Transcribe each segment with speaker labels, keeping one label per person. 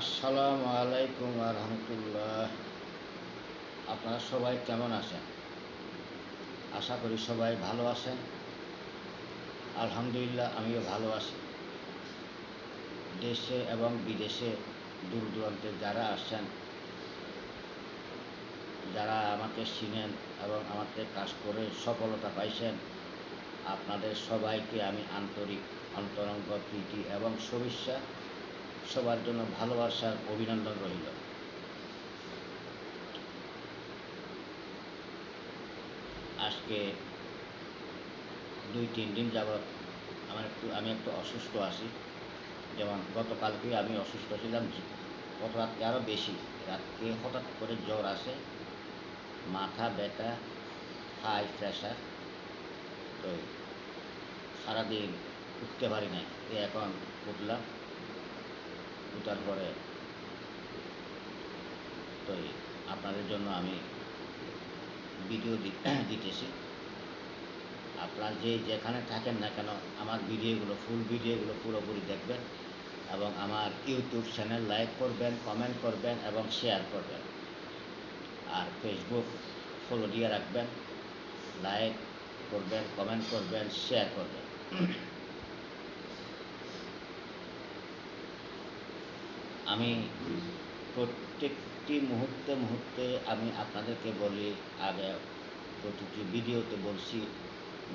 Speaker 1: আসসালামু আলাইকুম রহমতুল্লাহ। আপনারা সবাই কেমন আছেন? আশা করি সবাই ভালো আছেন। আলহামদুলিল্লাহ, আমিও ভালো আছি। দেশে এবং বিদেশে দূর দূরান্তে যারা আসছেন, যারা আমাকে চিনেন এবং আমাকে কাজ করে সফলতা পাইছেন, আপনাদের সবাইকে আমি আন্তরিক, অন্তরঙ্গ প্রীতি এবং শুভেচ্ছা সবার জন্য ভালোবাসার অভিনন্দন রইল। আজকে দুই, তিন দিন যাবৎ আমার একটু, আমি একটু অসুস্থ আছি। যেমন গতকালকে আমি অসুস্থ ছিলাম গত রাতকে আরও বেশি। রাতকে হঠাৎ করে জ্বর আসে, মাথা ব্যথা, হাই প্রেশার তো সারাদিন উঠতে পারি নাই এখন উঠলাম। উঠার পরে তো আপনাদের জন্য আমি ভিডিও দিতেছি। আপনারা যে যেখানে থাকেন না কেন আমার ভিডিওগুলো ফুল ভিডিওগুলো পুরোপুরি দেখবেন এবং আমার ইউটিউব চ্যানেল লাইক করবেন কমেন্ট করবেন এবং শেয়ার করবেন। আর ফেসবুক ফলো দিয়ে রাখবেন লাইক করবেন কমেন্ট করবেন শেয়ার করবেন। আমি প্রত্যেকটি মুহূর্তে মুহূর্তে আমি আপনাদেরকে বলি, আগে প্রতিটি ভিডিওতে বলছি,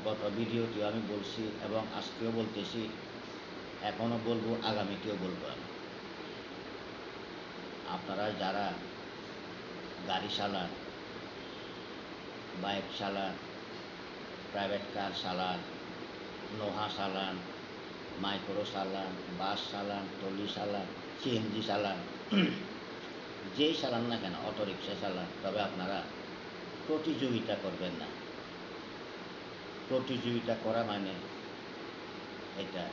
Speaker 1: গত ভিডিওতেও আমি বলছি এবং আজকেও বলতেছি এখনও বলব, আগামীতেও বলব আমি। আপনারা যারা গাড়ি চালান, বাইক চালান প্রাইভেট কার চালান, লোহা চালান মাইক্রো চালান বাস চালান টলি চালান সিএনজি চালান। যেই চালান না কেন অটো রিক্সা চালান, তবে আপনারা প্রতিযোগিতা করবেন না। প্রতিযোগিতা করা মানে এটা।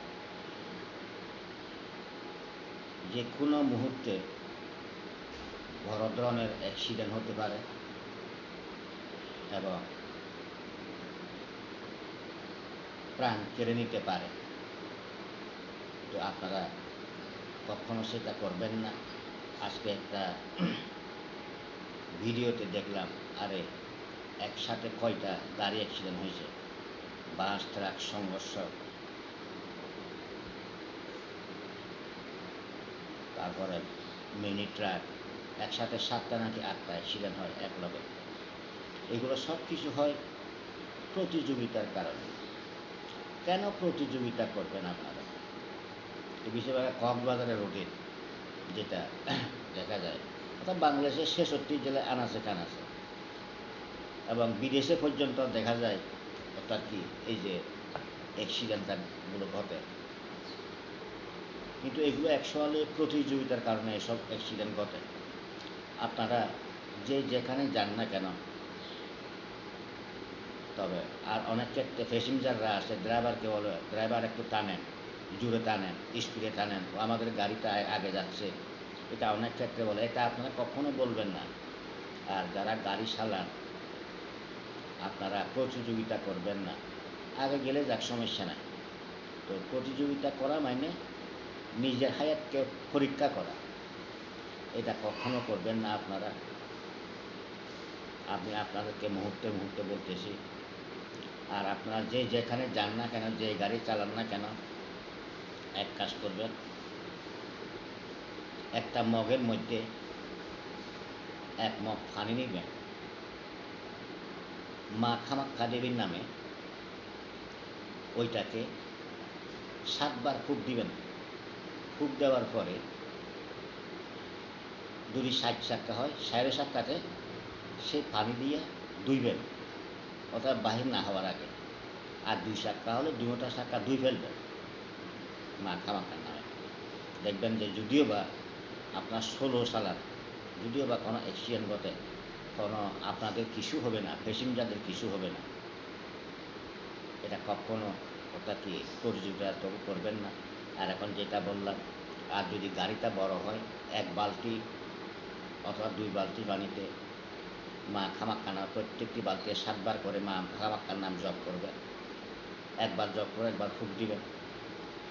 Speaker 1: যে কোনো মুহূর্তে বড় ধরনের অ্যাক্সিডেন্ট হতে পারে এবং প্রাণ কেড়ে নিতে পারে। তো আপনারা কখনো সেটা করবেন না। আজকে একটা ভিডিওতে দেখলাম, আরে একসাথে কয়টা গাড়ি অ্যাক্সিডেন্ট হয়েছে? বাস, ট্রাক, সংঘর্ষ। তারপরে মিনি ট্রাক, একসাথে সাতটা নাকি আটটা অ্যাক্সিডেন্ট হয় এক লগে। এগুলো সব কিছু হয় প্রতিযোগিতার কারণে। কেন প্রতিযোগিতা করবেন আপনারা? বিষয়ে কক্সবাজারের রোডে যেটা দেখা যায়। অর্থাৎ বাংলাদেশের ছেষট্টি জেলায় আনাচে কানাচে। এবং বিদেশে পর্যন্ত দেখা যায়, অর্থাৎ কি, এই যে অ্যাক্সিডেন্টগুলো ঘটে কিন্তু এগুলো অ্যাকচুয়ালি প্রতিযোগিতার কারণে এসব অ্যাক্সিডেন্ট ঘটে। আপনারা যে যেখানে যান না কেন, তবে আর অনেক ক্ষেত্রে প্যাসেঞ্জাররা আসে ড্রাইভারকে বলে ড্রাইভার একটু টানেন। জুড়ে টানেন, স্পিডে টানেন, ও আমাদের গাড়িটা আগে যাচ্ছে। এটা অনেক ক্ষেত্রে বলে, এটা আপনারা কখনো বলবেন না। আর যারা গাড়ি চালান, আপনারা প্রতিযোগিতা করবেন না। আগে গেলে যাক, সমস্যা নাই। তো প্রতিযোগিতা করা মানে নিজের হায়াতকে পরীক্ষা করা। এটা কখনো করবেন না আপনারা। আমি আপনাদেরকে মুহূর্তে মুহূর্তে বলতেছি, আর আপনারা যে যেখানে যান না কেন, যে গাড়ি চালান না কেন এক কাজ করবেন একটা মগের মধ্যে এক মগ পানি নেবেন মা খামাক্কা দেবীর নামে ওইটাকে সাতবার ফুক দিবেন। ফুক দেওয়ার পরে যদি ষাট চাক্কা হয়, সাড়ে সাতটাতে সে পানি দিয়ে ধুইবেন। অর্থাৎ বাহির না হওয়ার আগে। আর দুই চাক্কা হলে দুটা চাক্কা দুই ফেলবেন। মাখা মাখার নামে দেখবেন যে যদিও বা আপনার ষোলো সালার, যদিও বা কোনো অ্যাক্সিডেন্ট ঘটে, কোনো আপনাদের কিছু হবে না প্যাসেঞ্জারদের কিছু হবে না, এটা কখনো ওটা কি প্রতিযোগিতা তবু করবেন না। আর এখন যেটা বললাম, আর যদি গাড়িটা বড় হয়, এক বালতি অথবা দুই বালতি পানিতে মা খামাক্কানা প্রত্যেকটি বালতিতে সাতবার করে মা খামাক্কার নাম জপ করবে। একবার জপ করে একবার ফুক দিবেন।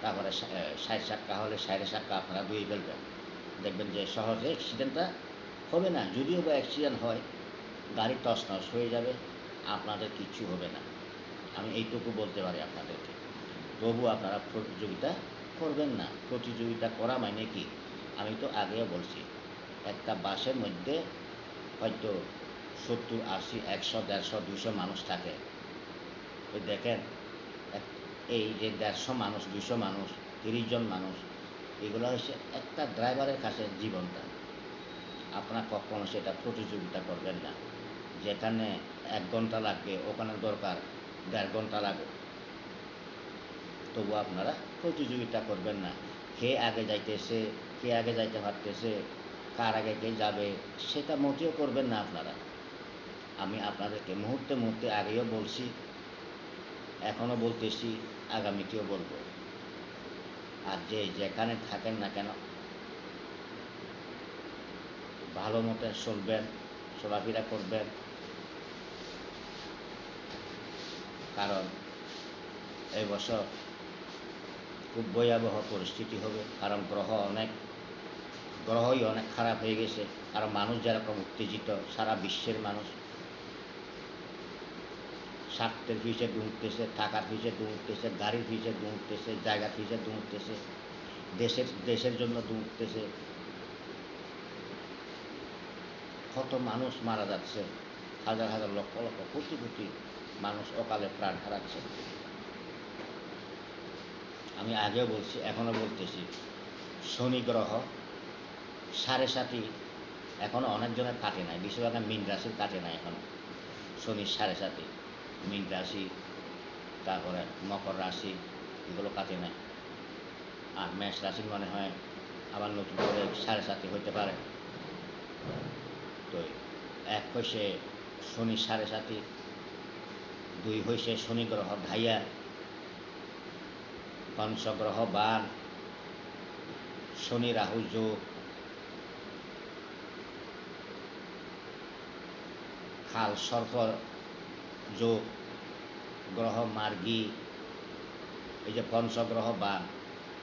Speaker 1: তারপরে ষাট চাক্কা হলে সাড়ে চাক্কা আপনারা ধুয়ে ফেলবেন। দেখবেন যে সহজে অ্যাক্সিডেন্টটা হবে না, যদিও বা অ্যাক্সিডেন্ট হয় গাড়ি টস নস হয়ে যাবে, আপনাদের কিচ্ছু হবে না। আমি এইটুকু বলতে পারি আপনাদেরকে। তবু আপনারা প্রতিযোগিতা করবেন না। প্রতিযোগিতা করা মানে কি? আমি তো আগেও বলছি, একটা বাসের মধ্যে হয়তো সত্তর, আশি, একশো, দেড়শো, দুশো মানুষ থাকে। ওই দেখেন এই যে দেড়শো মানুষ দুশো মানুষ, তিরিশ জন মানুষ, এগুলো হচ্ছে একটা ড্রাইভারের কাছে জীবনটা। আপনারা কখনো সেটা প্রতিযোগিতা করবেন না। যেখানে এক ঘণ্টা লাগবে, ওখানে দরকার দেড় ঘণ্টা লাগবে। তবু আপনারা প্রতিযোগিতা করবেন না। কে আগে যাইতেছে, কে আগে যাইতে পারতেছে, কার আগে কে যাবে, সেটা মোটেও করবেন না আপনারা। আমি আপনাদেরকে মুহূর্তে মুহূর্তে আগেও বলছি এখনও বলতেছি আগামীতেও বলব। আর যে যেখানে থাকেন না কেন, ভালো মতো চলবেন, চলাফেরা করবেন। কারণ এই বছর খুব ভয়াবহ পরিস্থিতি হবে, কারণ গ্রহ অনেক, গ্রহই অনেক খারাপ হয়ে গেছে। কারণ মানুষ যেরকম উত্তেজিত, সারা বিশ্বের মানুষ স্বার্থের পিছিয়ে ডুবতেছে টাকার পিছিয়ে ডুবতেছে গাড়ির পিছিয়ে ডুবতেছে জায়গার পিছিয়ে ডুবতেছে দেশের দেশের জন্য ডুবতেছে কত মানুষ মারা যাচ্ছে, হাজার হাজার লক্ষ লক্ষ, কোটি কোটি মানুষ অকালে প্রাণ হারাচ্ছে। আমি আগেও বলছি, এখনও বলতেছি, শনি গ্রহ সাড়ে সাতই এখনও অনেকজনের কাটে নাই বেশিরভাগ মিন রাশির কাটে নাই এখনও, শনির সাড়ে সাতই। মিন রাশি, তারপরে মকর রাশি, এগুলো কাটে নাই। আর মেষ রাশি মনে হয় আবার নতুন করে সাড়ে সাতই হইতে পারে। তো এক হয়েছে শনি সাড়ে সাতই দুই হয়েছে শনি গ্রহ ঢাইয়া পঞ্চগ্রহ বান, শনি রাহু যোগ, খাল সর্প যোগ, গ্রহ, মার্গী, এই যে পঞ্চগ্রহ বান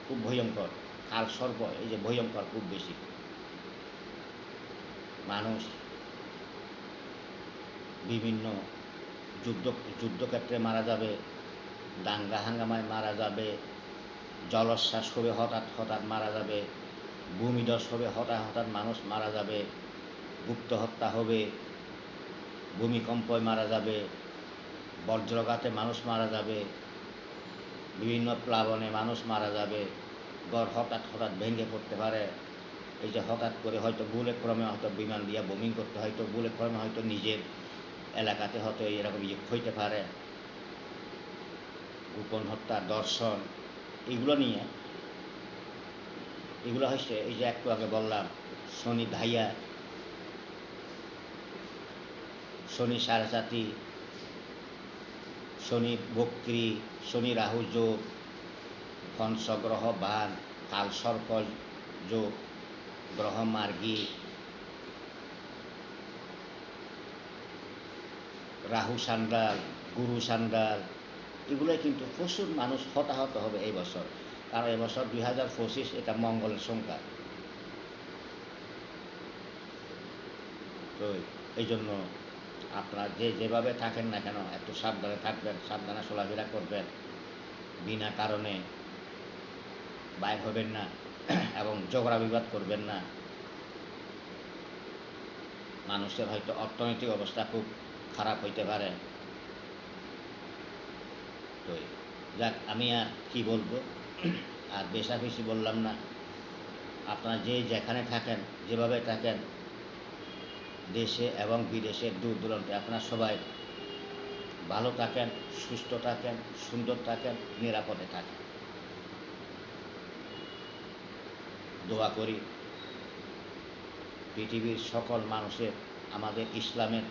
Speaker 1: খুব ভয়ঙ্কর, কাল সর্প, এই যে ভয়ঙ্কর খুব বেশি। মানুষ বিভিন্ন যুদ্ধ, যুদ্ধক্ষেত্রে মারা যাবে, দাঙ্গা হাঙ্গামায় মারা যাবে, জলোচ্ছ্বাস হবে, হঠাৎ হঠাৎ মারা যাবে, ভূমিধস হবে, হঠাৎ হঠাৎ মানুষ মারা যাবে, গুপ্ত হত্যা হবে, ভূমিকম্পয় মারা যাবে বজ্রঘাতে মানুষ মারা যাবে, বিভিন্ন প্লাবনে মানুষ মারা যাবে, গড় হঠাৎ হঠাৎ ভেঙে পড়তে পারে। এই যে হঠাৎ করে হয়তো ভুলে ক্রমে হয়তো বিমান দিয়ে বোমিং করতে হয়তো ভুলে ক্রমে হয়তো নিজের এলাকাতে হয়তো এরকম ইয়ে হইতে পারে। গোপন হত্যা, দর্শন, এগুলো নিয়ে, এগুলো হচ্ছে এই যে একটু আগে বললাম, শনি ধাইয়া, শনি সাড়ে শনি বক্রি, শনি রাহু যোগ পঞ্চগ্রহ বান কাল সর্প যোগ গ্রহ মার্গী রাহু সান্ডাল, গুরু সান্ডাল। এগুলোই কিন্তু প্রচুর মানুষ হতাহত হবে এই বছর। কারণ এবছর দুই হাজার পঁচিশ এটা মঙ্গলের সংখ্যা। তো এই জন্য আপনারা যে যেভাবে থাকেন না কেন, একটু সাবধানে থাকবেন, সাবধানে চলাফেরা করবেন, বিনা কারণে বাইর হবেন না এবং ঝগড়া বিবাদ করবেন না। মানুষের হয়তো অর্থনৈতিক অবস্থা খুব খারাপ হইতে পারে। তো যাক, আমি আর কি বলব? আর বেশাবেশি বললাম না। আপনারা যে যেখানে থাকেন, যেভাবে থাকেন দেশে এবং বিদেশে দূর দূরান্তে আপনারা সবাই ভালো থাকেন, সুস্থ থাকেন, সুন্দর থাকেন, নিরাপদে থাকেন। দোয়া করি পৃথিবীর সকল মানুষের, আমাদের ইসলামের,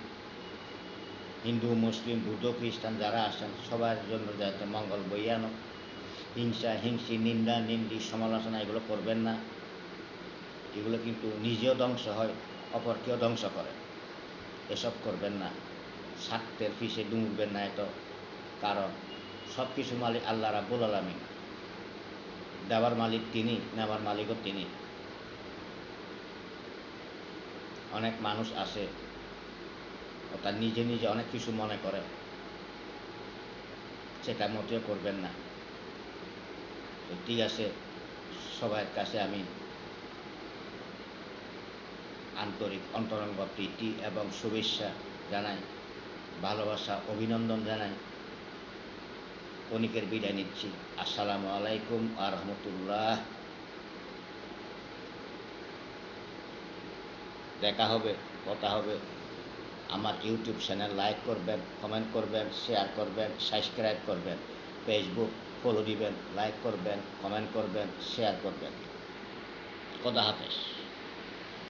Speaker 1: হিন্দু, মুসলিম, বুদ্ধ, খ্রিস্টান যারা আছেন, সবার জন্য যাতে মঙ্গল বইয়ে আনো। হিংসা, হিংসি, নিন্দা, নিন্দি, সমালোচনা, এগুলো করবেন না। এগুলো কিন্তু নিজেও ধ্বংস হয়। অপরকেও ধ্বংস করে। এসব করবেন না। স্বার্থের পিছিয়ে ডুববেন না এত। কারণ সব কিছু মালিক আল্লাহ রাব্বুল আলমী দেওয়ার মালিক তিনি, নেওয়ার মালিকও তিনি। অনেক মানুষ আছে অর্থাৎ নিজে নিজে অনেক কিছু মনে করে। সেটা মোটেও করবেন না। ঠিক আছে সবার কাছে আমি আন্তরিক অন্তরঙ্গ প্রীতি এবং শুভেচ্ছা জানাই, ভালোবাসা, অভিনন্দন জানাই। কণিকের বিদায় নিচ্ছি। আসসালামু আলাইকুম আ রহমতুল্লাহ। দেখা হবে, কথা হবে। আমার ইউটিউব চ্যানেল লাইক করবেন, কমেন্ট করবেন, শেয়ার করবেন, সাবস্ক্রাইব করবেন, ফেসবুক ফলো দিবেন, লাইক করবেন, কমেন্ট করবেন, শেয়ার করবেন। খোদা হাফেজ।